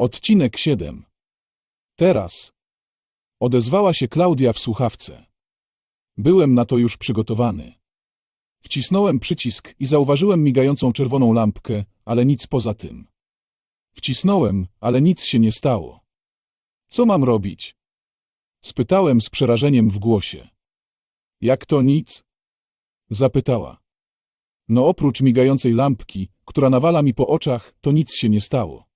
Odcinek 7. Teraz. Odezwała się Klaudia w słuchawce. Byłem na to już przygotowany. Wcisnąłem przycisk i zauważyłem migającą czerwoną lampkę, ale nic poza tym. Wcisnąłem, ale nic się nie stało. Co mam robić? Spytałem z przerażeniem w głosie. Jak to nic? Zapytała. No oprócz migającej lampki, która nawala mi po oczach, to nic się nie stało.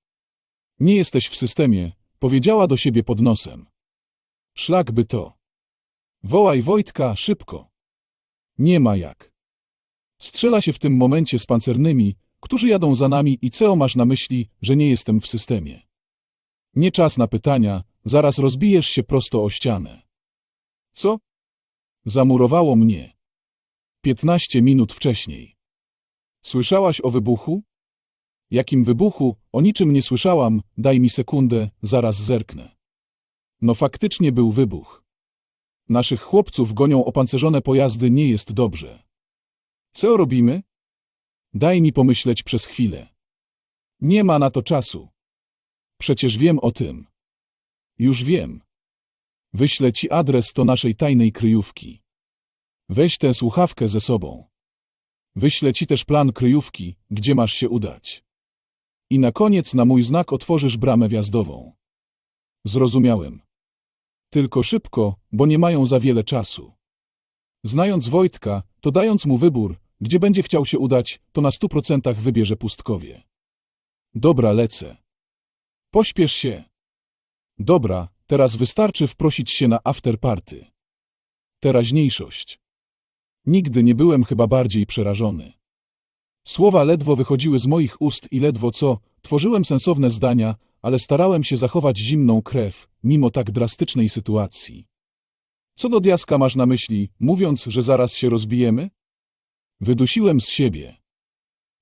Nie jesteś w systemie, powiedziała do siebie pod nosem. Szlak by to. Wołaj Wojtka szybko. Nie ma jak. Strzela się w tym momencie z pancernymi, którzy jadą za nami i co masz na myśli, że nie jestem w systemie. Nie czas na pytania, zaraz rozbijesz się prosto o ścianę. Co? Zamurowało mnie. Piętnaście minut wcześniej. Słyszałaś o wybuchu? Jakim wybuchu? O niczym nie słyszałam, daj mi sekundę, zaraz zerknę. No faktycznie był wybuch. Naszych chłopców gonią opancerzone pojazdy, nie jest dobrze. Co robimy? Daj mi pomyśleć przez chwilę. Nie ma na to czasu. Przecież wiem o tym. Już wiem. Wyślę ci adres do naszej tajnej kryjówki. Weź tę słuchawkę ze sobą. Wyślę ci też plan kryjówki, gdzie masz się udać. I na koniec na mój znak otworzysz bramę wjazdową. Zrozumiałem. Tylko szybko, bo nie mają za wiele czasu. Znając Wojtka, to dając mu wybór, gdzie będzie chciał się udać, to na stu procentach wybierze pustkowie. Dobra, lecę. Pośpiesz się. Dobra, teraz wystarczy wprosić się na afterparty. Teraźniejszość. Nigdy nie byłem chyba bardziej przerażony. Słowa ledwo wychodziły z moich ust i ledwo co, tworzyłem sensowne zdania, ale starałem się zachować zimną krew, mimo tak drastycznej sytuacji. Co do diaska masz na myśli, mówiąc, że zaraz się rozbijemy? Wydusiłem z siebie.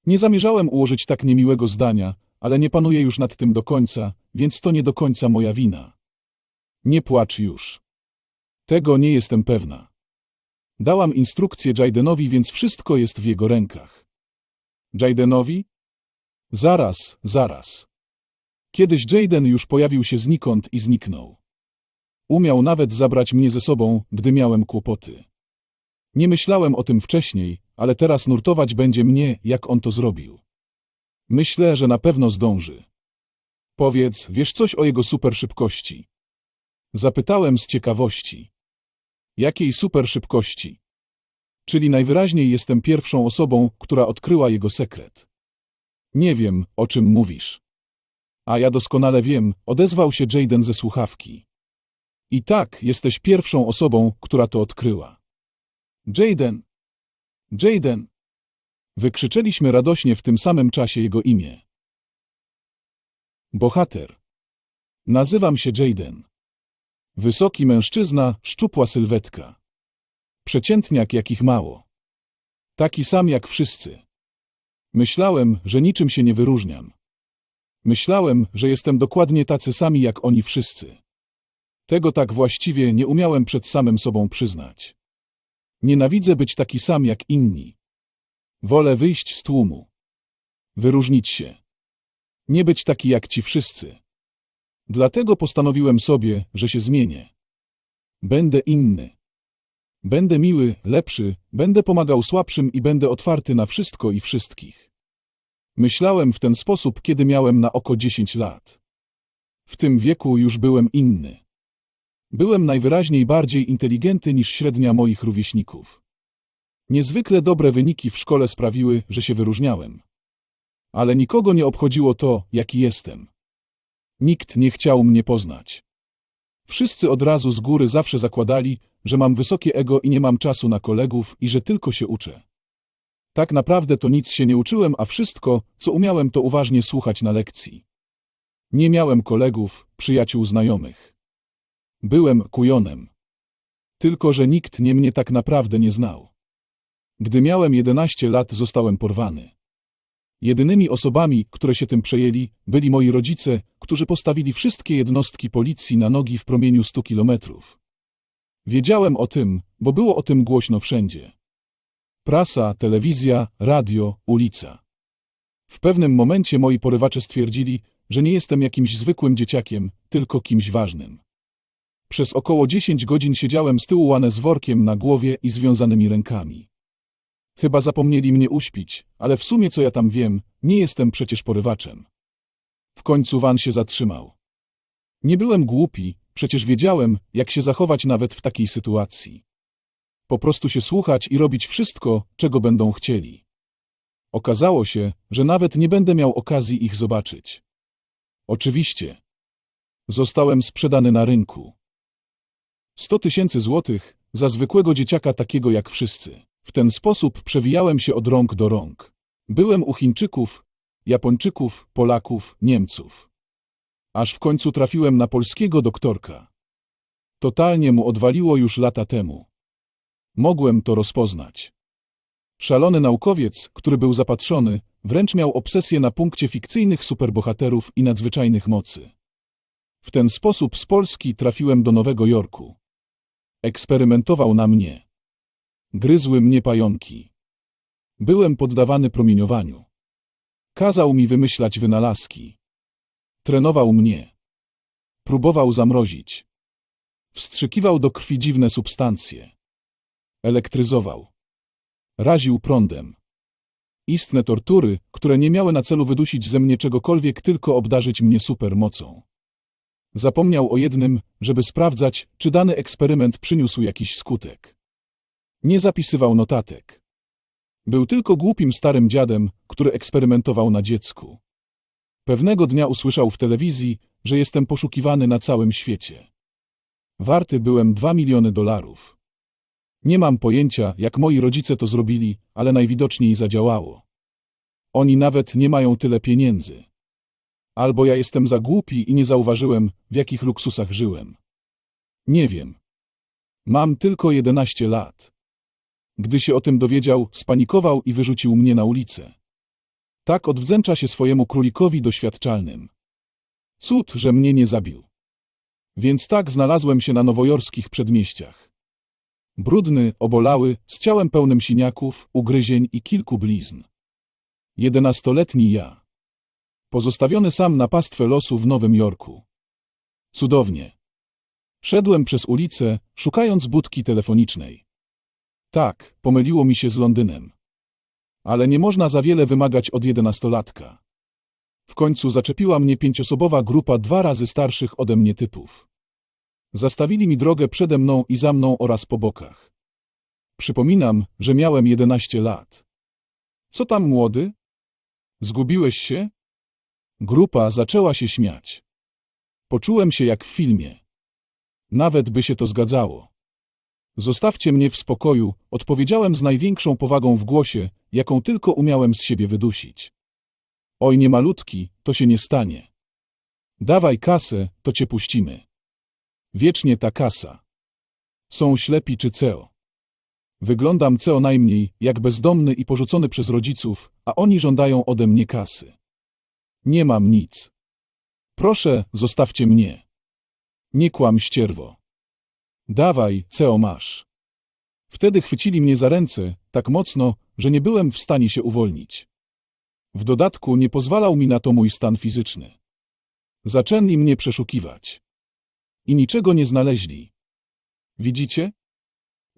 Nie zamierzałem ułożyć tak niemiłego zdania, ale nie panuję już nad tym do końca, więc to nie do końca moja wina. Nie płacz już. Tego nie jestem pewna. Dałam instrukcję Jaidenowi, więc wszystko jest w jego rękach. Jaidenowi? Zaraz, zaraz. Kiedyś Jaden już pojawił się znikąd i zniknął. Umiał nawet zabrać mnie ze sobą, gdy miałem kłopoty. Nie myślałem o tym wcześniej, ale teraz nurtować będzie mnie, jak on to zrobił. Myślę, że na pewno zdąży. Powiedz, wiesz coś o jego superszybkości? Zapytałem z ciekawości. Jakiej superszybkości? Czyli najwyraźniej jestem pierwszą osobą, która odkryła jego sekret. Nie wiem, o czym mówisz. A ja doskonale wiem, odezwał się Jaden ze słuchawki. I tak, jesteś pierwszą osobą, która to odkryła. Jaden! Jaden! Wykrzyczeliśmy radośnie w tym samym czasie jego imię. Bohater. Nazywam się Jaden. Wysoki mężczyzna, szczupła sylwetka. Przeciętniak jakich mało. Taki sam jak wszyscy. Myślałem, że niczym się nie wyróżniam. Myślałem, że jestem dokładnie tacy sami jak oni wszyscy. Tego tak właściwie nie umiałem przed samym sobą przyznać. Nienawidzę być taki sam jak inni. Wolę wyjść z tłumu. Wyróżnić się. Nie być taki jak ci wszyscy. Dlatego postanowiłem sobie, że się zmienię. Będę inny. Będę miły, lepszy, będę pomagał słabszym i będę otwarty na wszystko i wszystkich. Myślałem w ten sposób, kiedy miałem na oko 10 lat. W tym wieku już byłem inny. Byłem najwyraźniej bardziej inteligentny niż średnia moich rówieśników. Niezwykle dobre wyniki w szkole sprawiły, że się wyróżniałem. Ale nikogo nie obchodziło to, jaki jestem. Nikt nie chciał mnie poznać. Wszyscy od razu z góry zawsze zakładali, że mam wysokie ego i nie mam czasu na kolegów i że tylko się uczę. Tak naprawdę to nic się nie uczyłem, a wszystko, co umiałem, to uważnie słuchać na lekcji. Nie miałem kolegów, przyjaciół, znajomych. Byłem kujonem. Tylko, że nikt nie mnie tak naprawdę nie znał. Gdy miałem 11 lat, zostałem porwany. Jedynymi osobami, które się tym przejęli, byli moi rodzice, którzy postawili wszystkie jednostki policji na nogi w promieniu 100 kilometrów. Wiedziałem o tym, bo było o tym głośno wszędzie. Prasa, telewizja, radio, ulica. W pewnym momencie moi porywacze stwierdzili, że nie jestem jakimś zwykłym dzieciakiem, tylko kimś ważnym. Przez około 10 godzin siedziałem z tyłu łane z workiem na głowie i związanymi rękami. Chyba zapomnieli mnie uśpić, ale w sumie co ja tam wiem, nie jestem przecież porywaczem. W końcu van się zatrzymał. Nie byłem głupi, przecież wiedziałem, jak się zachować nawet w takiej sytuacji. Po prostu się słuchać i robić wszystko, czego będą chcieli. Okazało się, że nawet nie będę miał okazji ich zobaczyć. Oczywiście. Zostałem sprzedany na rynku. 100 tysięcy złotych za zwykłego dzieciaka takiego jak wszyscy. W ten sposób przewijałem się od rąk do rąk. Byłem u Chińczyków, Japończyków, Polaków, Niemców. Aż w końcu trafiłem na polskiego doktorka. Totalnie mu odwaliło już lata temu. Mogłem to rozpoznać. Szalony naukowiec, który był zapatrzony, wręcz miał obsesję na punkcie fikcyjnych superbohaterów i nadzwyczajnych mocy. W ten sposób z Polski trafiłem do Nowego Jorku. Eksperymentował na mnie. Gryzły mnie pająki. Byłem poddawany promieniowaniu. Kazał mi wymyślać wynalazki. Trenował mnie. Próbował zamrozić. Wstrzykiwał do krwi dziwne substancje. Elektryzował. Raził prądem. Istne tortury, które nie miały na celu wydusić ze mnie czegokolwiek, tylko obdarzyć mnie supermocą. Zapomniał o jednym, żeby sprawdzać, czy dany eksperyment przyniósł jakiś skutek. Nie zapisywał notatek. Był tylko głupim starym dziadem, który eksperymentował na dziecku. Pewnego dnia usłyszał w telewizji, że jestem poszukiwany na całym świecie. Warty byłem dwa miliony dolarów. Nie mam pojęcia, jak moi rodzice to zrobili, ale najwidoczniej zadziałało. Oni nawet nie mają tyle pieniędzy. Albo ja jestem za głupi i nie zauważyłem, w jakich luksusach żyłem. Nie wiem. Mam tylko 11 lat. Gdy się o tym dowiedział, spanikował i wyrzucił mnie na ulicę. Tak odwdzięcza się swojemu królikowi doświadczalnym. Cud, że mnie nie zabił. Więc tak znalazłem się na nowojorskich przedmieściach. Brudny, obolały, z ciałem pełnym siniaków, ugryzień i kilku blizn. Jedenastoletni ja. Pozostawiony sam na pastwę losu w Nowym Jorku. Cudownie. Szedłem przez ulicę, szukając budki telefonicznej. Tak, pomyliło mi się z Londynem. Ale nie można za wiele wymagać od jedenastolatka. W końcu zaczepiła mnie pięciosobowa grupa dwa razy starszych ode mnie typów. Zastawili mi drogę przede mną i za mną oraz po bokach. Przypominam, że miałem 11 lat. Co tam, młody? Zgubiłeś się? Grupa zaczęła się śmiać. Poczułem się jak w filmie. Nawet by się to zgadzało. Zostawcie mnie w spokoju, odpowiedziałem z największą powagą w głosie, jaką tylko umiałem z siebie wydusić. Oj, nie malutki, to się nie stanie. Dawaj kasę, to cię puścimy. Wiecznie ta kasa. Są ślepi czy CEO. Wyglądam co najmniej jak bezdomny i porzucony przez rodziców, a oni żądają ode mnie kasy. Nie mam nic. Proszę, zostawcie mnie. Nie kłam ścierwo. Dawaj, CEO masz. Wtedy chwycili mnie za ręce, tak mocno, że nie byłem w stanie się uwolnić. W dodatku nie pozwalał mi na to mój stan fizyczny. Zaczęli mnie przeszukiwać. I niczego nie znaleźli. Widzicie?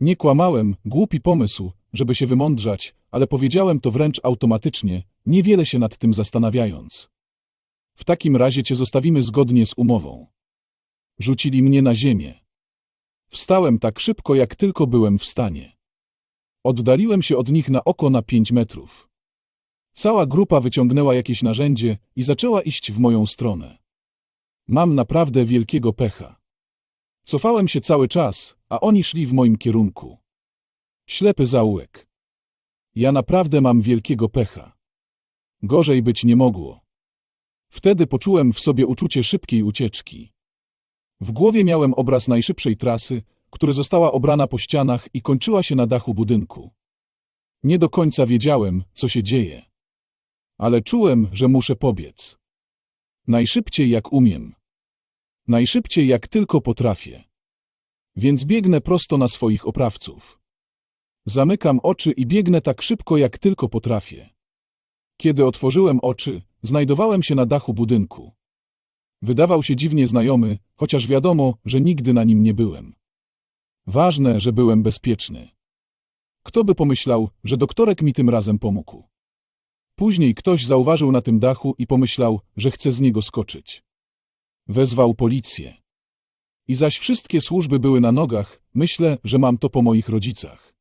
Nie kłamałem, głupi pomysł, żeby się wymądrzać, ale powiedziałem to wręcz automatycznie, niewiele się nad tym zastanawiając. W takim razie cię zostawimy zgodnie z umową. Rzucili mnie na ziemię. Wstałem tak szybko, jak tylko byłem w stanie. Oddaliłem się od nich na oko na pięć metrów. Cała grupa wyciągnęła jakieś narzędzie i zaczęła iść w moją stronę. Mam naprawdę wielkiego pecha. Cofałem się cały czas, a oni szli w moim kierunku. Ślepy zaułek. Ja naprawdę mam wielkiego pecha. Gorzej być nie mogło. Wtedy poczułem w sobie uczucie szybkiej ucieczki. W głowie miałem obraz najszybszej trasy, która została obrana po ścianach i kończyła się na dachu budynku. Nie do końca wiedziałem, co się dzieje. Ale czułem, że muszę pobiec. Najszybciej jak umiem. Najszybciej jak tylko potrafię. Więc biegnę prosto na swoich oprawców. Zamykam oczy i biegnę tak szybko jak tylko potrafię. Kiedy otworzyłem oczy, znajdowałem się na dachu budynku. Wydawał się dziwnie znajomy, chociaż wiadomo, że nigdy na nim nie byłem. Ważne, że byłem bezpieczny. Kto by pomyślał, że doktorek mi tym razem pomógł? Później ktoś zauważył na tym dachu i pomyślał, że chce z niego skoczyć. Wezwał policję. I zaś wszystkie służby były na nogach, myślę, że mam to po moich rodzicach.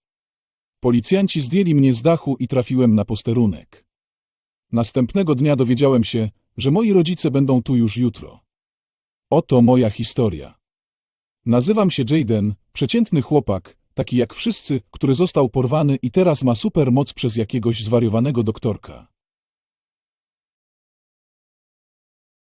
Policjanci zdjęli mnie z dachu i trafiłem na posterunek. Następnego dnia dowiedziałem się, że moi rodzice będą tu już jutro. Oto moja historia. Nazywam się Jaden, przeciętny chłopak, taki jak wszyscy, który został porwany i teraz ma super moc przez jakiegoś zwariowanego doktorka.